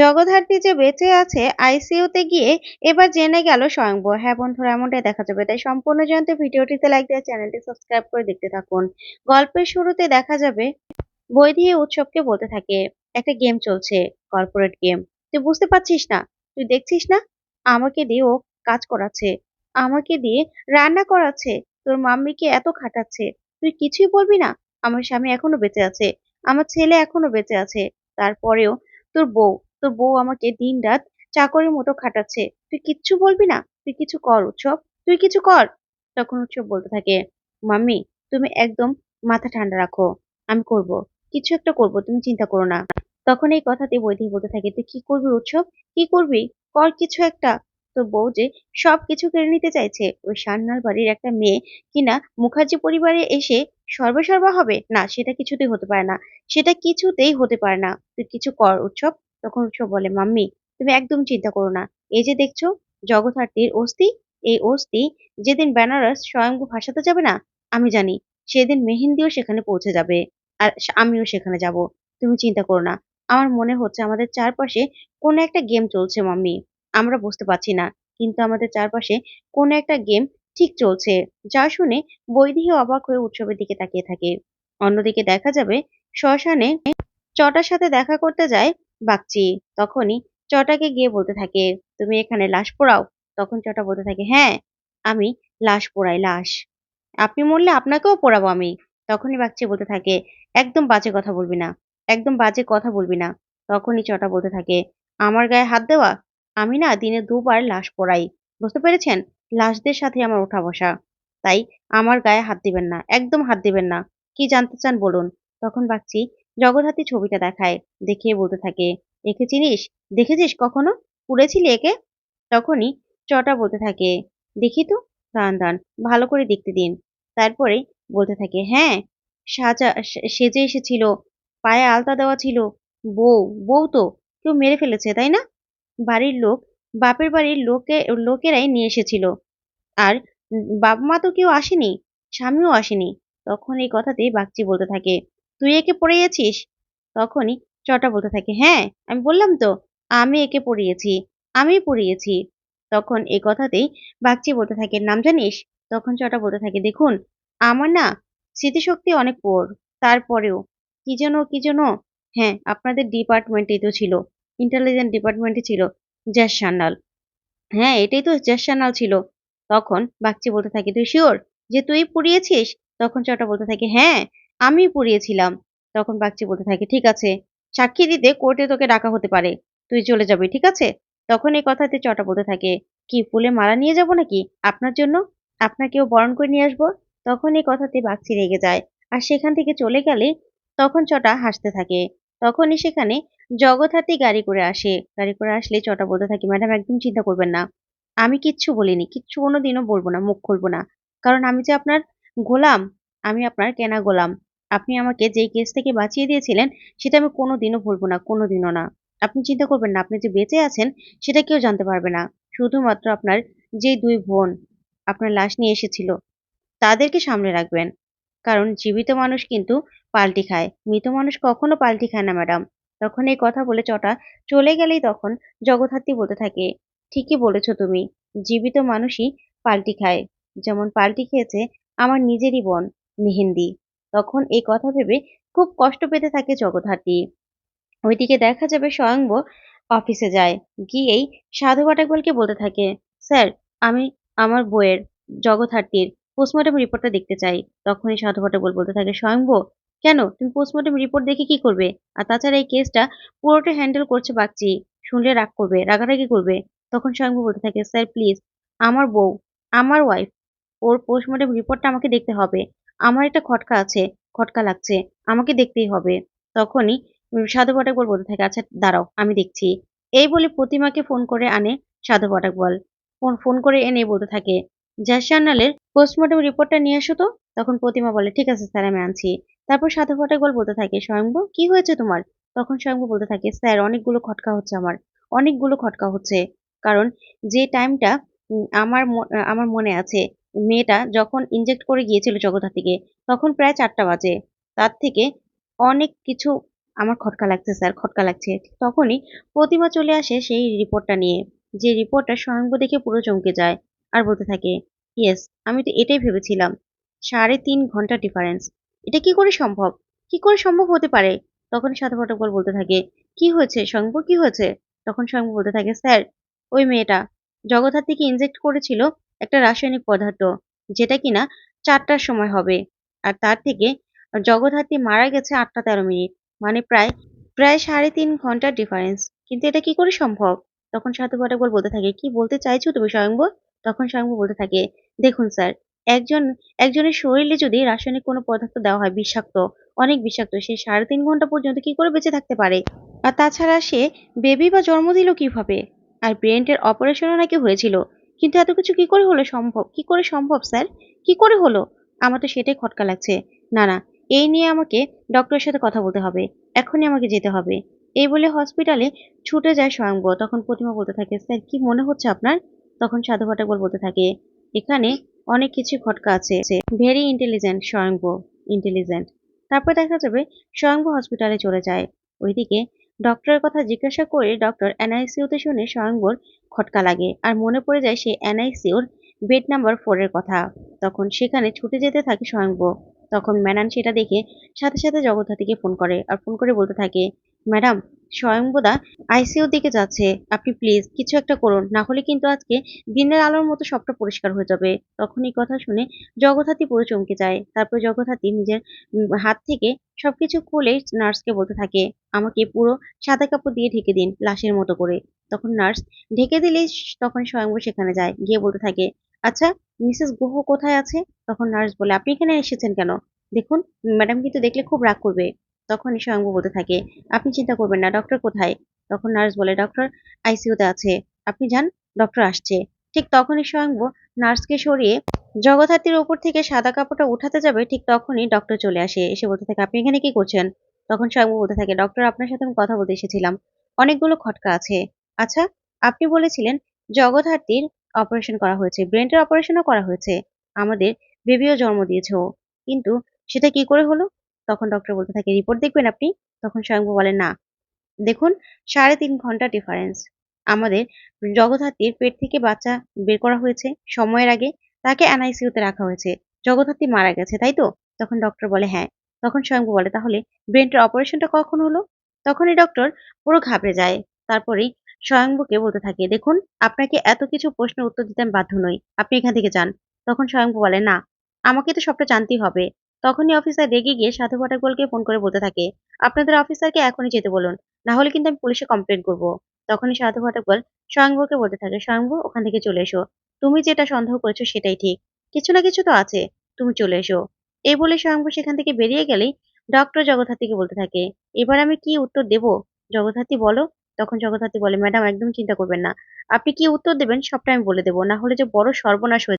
জগদ্ধাত্রী যে বেঁচে আছে আইসিইউতে গিয়ে এবার জেনে গেল স্বয়ংবর। হ্যাঁ বন্ধুরা, এমনটাই দেখা যাবে। তাই সম্পূর্ণ জানতে ভিডিওটিতে লাইক দিয়ে চ্যানেলটি সাবস্ক্রাইব করে দেখতে থাকুন। গল্পের শুরুতে দেখা যাবে বৈধি উৎসবকে বলতে থাকে, একটা গেম চলছে কর্পোরেট গেম তুই বুঝতে পারছিস না? তুই দেখছিস না? আমাকে দিয়ে ও কাজ করাচ্ছে, আমাকে দিয়ে রান্না করাচ্ছে, তোর মাম্মিকে এত খাটাচ্ছে। তুই কিছুই বলবি না? আমার স্বামী এখনও বেঁচে আছে, আমার ছেলে এখনও বেঁচে আছে, তারপরেও তোর বউ তোর বউ আমাকে দিন রাত চাকরের মতো খাটাচ্ছে। তুই কিচ্ছু বলবি না? তুই কিছু কর উৎসব। তুই কিছু কর। তখন উৎসব বলতে থাকে, মাম্মি, তুমি একদম মাথা ঠান্ডা রাখো। আমি করব। কিছু একটা করব, তুমি চিন্তা করো না। তখন এই কথাতে বৈদিক বলতে থাকে, তুই কি করবি উৎসব? কি করবি? কর কিছু একটা। তোর বউ যে সব কিছু কেড়ে নিতে চাইছে, ওই সান্নাল বাড়ির একটা মেয়ে কিনা মুখার্জি পরিবারে এসে সর্বসর্বা হবে? না, সেটা কিছুতেই হতে পারে না। সেটা কিছুতেই হতে পারে না। তুই কিছু কর উৎসব। তখন উৎসব বলে, মাম্মি, তুমি একদম চিন্তা করো না। এই যে দেখছ, জগদ্ধাত্রীর অস্থি, এই অস্থি যেদিন বেনারস স্বয়ংভূ ভাসাতে যাবে না, আমি জানি সেদিন মেহেন্দিও সেখানে পৌঁছে যাবে আর আমিও সেখানে যাব। তুমি চিন্তা করো না। আমার মনে হচ্ছে আমাদের চারপাশে কোনো একটা গেম চলছে, মাম্মি। আমরা বুঝতে পারছি না, কিন্তু আমাদের চারপাশে কোনো একটা গেম ঠিক চলছে, যা শুনে বৈদিহ অবাক হয়ে উৎসবের দিকে তাকিয়ে থাকে। অন্যদিকে দেখা যাবে, শ্মশানে চটার সাথে দেখা করতে যায় বাগচি তখনই চটাকে গিয়ে বলতে থাকে, তুমি এখানে লাশ পোড়াও? তখন চটা বলতে থাকে হ্যাঁ আমি লাশ পোড়াই, লাশ। আপনি মরলে আপনাকেও পোড়াবো আমি। তখনই বাগচি বলতে থাকে, একদম বাজে কথা বলবি না, একদম বাজে কথা বলবি না। তখনই চটা বলতে থাকে, আমার গায়ে হাত দেওয়া? আমি না দিনে দুবার লাশ পোড়াই। বুঝতে পেরেছেন? লাশদের সাথে আমার ওঠা বসা। তাই আমার গায়ে হাত দিবেন না, একদম হাত দিবেন না। কি জানতে চান বলুন? তখন বাগচি জগদ্ধাত্রী ছবিটা দেখায়, দেখিয়ে বলতে থাকে, একে চিনিস? দেখেছিস কখনো? পুড়েছিলি একে? তখনই চটা বলতে থাকে, দেখি তো, দান দান, ভালো করে দেখতে দিন। তারপরে বলতে থাকে হ্যাঁ সাজা সেজে এসেছিল, পায়ে আলতা দেওয়া ছিল, বউ বউ তো, কেউ মেরে ফেলেছে, তাই না? বাড়ির লোক, বাপের বাড়ির লোকে, লোকেরাই নিয়ে এসেছিল, আর বাপ মা তো কেউ আসেনি, স্বামীও আসেনি। তখন এই কথাতেই বাগচি বলতে থাকে তুই একে পড়িয়েছিস? তখনই চটা বলতে থাকে হ্যাঁ আমি বললাম তো, আমি একে পড়িয়েছি আমি পড়িয়েছি। তখন এই কথাতেই বাগচি বলতে থাকে, নাম জানিস? তখন চটা বলতে থাকে, দেখুন, আমার না স্মৃতিশক্তি অনেক পোর তারপরেও কি যেন কি যেন হ্যাঁ আপনাদের ডিপার্টমেন্টেই তো ছিল ইন্টেলিজেন্ট ডিপার্টমেন্টে ছিল, জ্যাস সান্যাল। হ্যাঁ এটাই তো জ্যাস ছিল। তখন বাগচি বলতে থাকে, তুই শিওর যে তুই পড়িয়েছিস? তখন চটা বলতে থাকে হ্যাঁ আমি পুড়িয়েছিলাম। তখন বাগচি বলতে থাকে, ঠিক আছে, সাক্ষী দিতে কোর্টে তোকে ডাকা হতে পারে, তুই চলে যাবি, ঠিক আছে? তখন এই কথাতে চটা বলতে থাকে, কি, ফুলে মালা নিয়ে যাব নাকি আপনার জন্য? আপনাকেও বরণ করে নিয়ে আসব? তখন এই কথাতে বাগচি রেগে যায়। আর সেখান থেকে চলে গেলে তখন চটা হাসতে থাকে। তখনই সেখানে জগৎ জগৎহাতি গাড়ি করে আসে। গাড়ি করে আসলে চটা বলতে থাকি, ম্যাডাম, একদম চিন্তা করবেন না। আমি কিচ্ছু বলিনি, কিচ্ছু কোনোদিনও বলব না, মুখ খুলবো না। কারণ আমি যে আপনার গোলাম আমি আপনার কেনা গোলাম। আপনি আমাকে যেই কেস থেকে বাঁচিয়ে দিয়েছিলেন, সেটা আমি কোনোদিনও ভুলবো না, কোনোদিনও না। আপনি চিন্তা করবেন না, আপনি যে বেঁচে আছেন, সেটা কেউ জানতে পারবে না। শুধুমাত্র আপনার যে দুই বোন, আপনার লাশ নিয়ে এসেছিল, তাদেরকে সামনে রাখবেন। কারণ জীবিত মানুষ কিন্তু পাল্টি খায়। মৃত মানুষ কখনো পাল্টি খায় না, ম্যাডাম। তখন এই কথা বলে চটা চলে গেলেই তখন জগদ্ধাত্রী বলতে থাকে, ঠিকই বলেছ তুমি। জীবিত মানুষই পাল্টি খায়। যেমন পাল্টি খেয়েছে আমার নিজেরই বোন। মেহেন্দি। তখন এই কথা ভেবে খুব কষ্ট পেতে থাকে জগদ্ধাত্রী। ওইদিকে দেখা যাবে স্বয়ংব অফিসে যায়। গিয়েই সাধু পাটাকবলকে বলতে থাকে, স্যার, আমি আমার বইয়ের জগদ্ধাত্রীর পোস্টমর্টম রিপোর্টটা দেখতে চাই। তখনই সাধু পাটাকবল বলতে থাকে, স্বয়ংব, কেন? তুমি পোস্টমর্টম রিপোর্ট দেখে কি করবে? আর তাছাড়া এই কেসটা পুরোটা হ্যান্ডেল করছে বাগচি। শুনলে রাগ করবে, রাগারাগি করবে। তখন স্বয়ংভূ বলতে থাকে, স্যার প্লিজ আমার বউ, আমার ওয়াইফ ওর পোস্টমর্টম রিপোর্টটা আমাকে দেখতে হবে। আমার একটা খটকা আছে, খটকা লাগছে, আমাকে দেখতেই হবে। তখনই সাধু পাঠাকবল বলতে থাকে আচ্ছা দাঁড়াও, আমি দেখছি। এই বলে প্রতিমাকে ফোন করে আনে সাধু পাঠাকবল ফোন ফোন করে এনে বলতে থাকে জাসান্নালের পোস্টমর্টম রিপোর্টটা নিয়ে আসো তো। তখন প্রতিমা বলে, ঠিক আছে স্যার, আমি আনছি। তারপর সাধু পাঠাকবল বলতে থাকে স্বয়ংভূ কি হয়েছে তোমার? তখন স্বয়ংভূ বলতে থাকে, স্যার, অনেকগুলো খটকা হচ্ছে আমার, অনেকগুলো খটকা হচ্ছে। কারণ যে টাইমটা আমার আমার মনে আছে মেয়েটা যখন ইনজেক্ট করে গিয়েছিল জগদ্ধাত্রীকে তখন প্রায় চারটা বাজে। তার থেকে অনেক কিছু আমার খটকা লাগছে স্যার, খটকা লাগছে। তখনই প্রতিমা চলে আসে সেই রিপোর্টটা নিয়ে, যে রিপোর্টটা স্বয়ংব দেখে পুরো চমকে যায় আর বলতে থাকে, ইয়েস, আমি তো এটাই ভেবেছিলাম। সাড়ে তিন ঘণ্টা ডিফারেন্স এটা কি করে সম্ভব? কি করে সম্ভব হতে পারে? তখন সাধু ফটকবল বলতে থাকে, কি হয়েছে? স্বয়ংব কি হয়েছে? তখন স্বয়ংব বলতে থাকে, স্যার, ওই মেয়েটা জগদ্ধাত্রীকে ইনজেক্ট করেছিল একটা রাসায়নিক পদার্থ, যেটা কিনা চারটার সময় হবে। আর তার থেকে জগদ্ধাত্রী মারা গেছে আটটা তেরো মিনিট মানে প্রায় প্রায় সাড়ে তিন ঘণ্টার ডিফারেন্স কিন্তু এটা কি করে সম্ভব? তখন সাধু ফটকবল বলতে থাকে, কি বলতে চাইছো তুমি স্বয়ংব? তখন স্বয়ংব বলতে থাকে, দেখুন স্যার, একজন, একজনের শরীরে যদি রাসায়নিক কোনো পদার্থ দেওয়া হয় বিষাক্ত, অনেক বিষাক্ত, সে সাড়ে তিন ঘণ্টা পর্যন্ত কি করে বেঁচে থাকতে পারে? আর তাছাড়া সে বেবি বা জন্ম দিল কীভাবে? আর ব্রেনটের অপারেশনও নাকি হয়েছিল কিন্তু এত কিছু কি করে হলো সম্ভব? কি করে সম্ভব, স্যার? কি করে হলো? আমার তো সেটাই খটকা লাগছে। না না, এই নিয়ে আমাকে ডক্টরের সাথে কথা বলতে হবে। এখনই আমাকে যেতে হবে। এই বলে হসপিটালে ছুটে যায় স্বয়ংব তখন প্রতিমা বলতে থাকে, স্যার, কি মনে হচ্ছে আপনার? তখন সাধু ভট্টাকল বলতে থাকে, এখানে অনেক কিছু খটকা আছে। ভেরি ইন্টেলিজেন্ট স্বয়ংব ইন্টেলিজেন্ট তারপর দেখা যাবে স্বয়ংব হসপিটালে চলে যায়। ওইদিকে ডক্টরের কথা জিজ্ঞাসা করে ডক্টর এনআইসিউতে শুনে স্বয়ংবর খটকা লাগে। আর মনে পড়ে যায় সেই এনআইসিউর বেড নাম্বার ফোরের কথা। তখন সেখানে ছুটে যেতে থাকে স্বয়ংব তখন ম্যানান সেটা দেখে সাথে সাথে জগদ্ধাত্রীকে ফোন করে। আর ফোন করে বলতে থাকে ম্যাডাম স্বয়ংবদা আইসিইউর দিকে যাচ্ছে। আপনি প্লিজ কিছু একটা করুন, না হলে কিন্তু আজকে দিনের আলোর মতো সবটা পরিষ্কার হয়ে যাবে। তখন এই কথা শুনে জগদ্ধাত্রী পুরো চমকে যায়। তারপর জগদ্ধাত্রী নিজের হাত থেকে সবকিছু খুলে নার্সকে বলতে থাকে, আমাকে পুরো সাদা কাপড় দিয়ে ঢেকে দিন লাশের মতো করে। তখন নার্স ঢেকে দিলে তখন স্বয়ংবর সেখানে যায়, গিয়ে বলতে থাকে আচ্ছা মিসেস গুহ কোথায় আছে? তখন নার্স বলে, আপনি এখানে এসেছেন কেন? দেখুন, ম্যাডাম কিন্তু দেখলে খুব রাগ করবে। তখনই স্বয়ংবু বলতে থাকে, আপনি চিন্তা করবেন না ডক্টর কোথায়? তখন নার্স বলে ডক্টর আইসিইউতে আছে। আপনি যান ডক্টর আসছে। ঠিক তখনই স্বয়ংবু নার্সকে সরিয়ে জগদ্ধাত্রীর উপর থেকে সাদা কাপড়টা উঠাতে যাবে, ঠিক তখনই ডক্টর চলে আসে। এসে বলতে থাকে, আপনি এখানে কি করছেন? তখন স্বয়ংবু বলতে থাকে ডক্টর আপনার সাথে আমি কথা বলতে এসেছিলাম। অনেকগুলো খটকা আছে। আচ্ছা আপনি বলেছিলেন জগদ্ধাত্রীর অপারেশন করা হয়েছে ব্রেনটের অপারেশনও করা হয়েছে। আমাদের বেবিও জন্ম দিয়েছে কিন্তু সেটা কি করে হলো? তখন ডক্টর বলতে থাকে রিপোর্ট দেখবেন আপনি? তখন স্বয়ংভু বলেন না। দেখুন, সাড়ে তিন ঘণ্টা ডিফারেন্স আমাদের জগদ্ধাত্রীর পেট থেকে বাচ্চা বের করা হয়েছে সময়ের আগে, তাকে এনআইসিউতে রাখা হয়েছে। জগদ্ধাত্রী মারা গেছে, তাই তো? তখন ডক্টর বলে হ্যাঁ। তখন স্বয়ংভু বলে, তাহলে ব্রেনটের অপারেশনটা কখন হলো? তখনই ডক্টর পুরো ঘাবড়ে যায়। তারপরেই স্বয়ংভুকে বলতে থাকে, দেখুন, আপনাকে এত কিছু প্রশ্নের উত্তর দিতে আমি বাধ্য নই। আপনি এখান থেকে যান। তখন স্বয়ংভু বলে, না, আমাকে তো সবটা জানতেই হবে। তখনই অফিসার রেগে গিয়ে সাধু ভট্টাকলকে ফোন করে বলতে থাকে, আপনাদের অফিসারকে এখনই যেতে বলুন, না হলে কিন্তু আমি পুলিশে কমপ্লেন করব। তখনই সাধু ভট্টাকল স্বয়ংভূকে বলতে থাকে, স্বয়ংভূ, ওখান থেকে চলে এসো। তুমি যেটা সন্দেহ করেছ সেটাই ঠিক। কিছু না কিছু তো আছে, তুমি চলে এসো। এই বলে স্বয়ংভূ সেখান থেকে বেরিয়ে গেলেই ডক্টর জগদ্ধাত্রীকে বলতে থাকে, এবার আমি কি উত্তর দেব? জগদ্ধাত্রী বলো, তখন জগদ্ধাত্রী বলে, ম্যাডাম, একদম চিন্তা করবেন না। আপনি কি উত্তর দেবেন সবটা আমি বলে দেবো, না হলে যে বড় সর্বনাশ হয়ে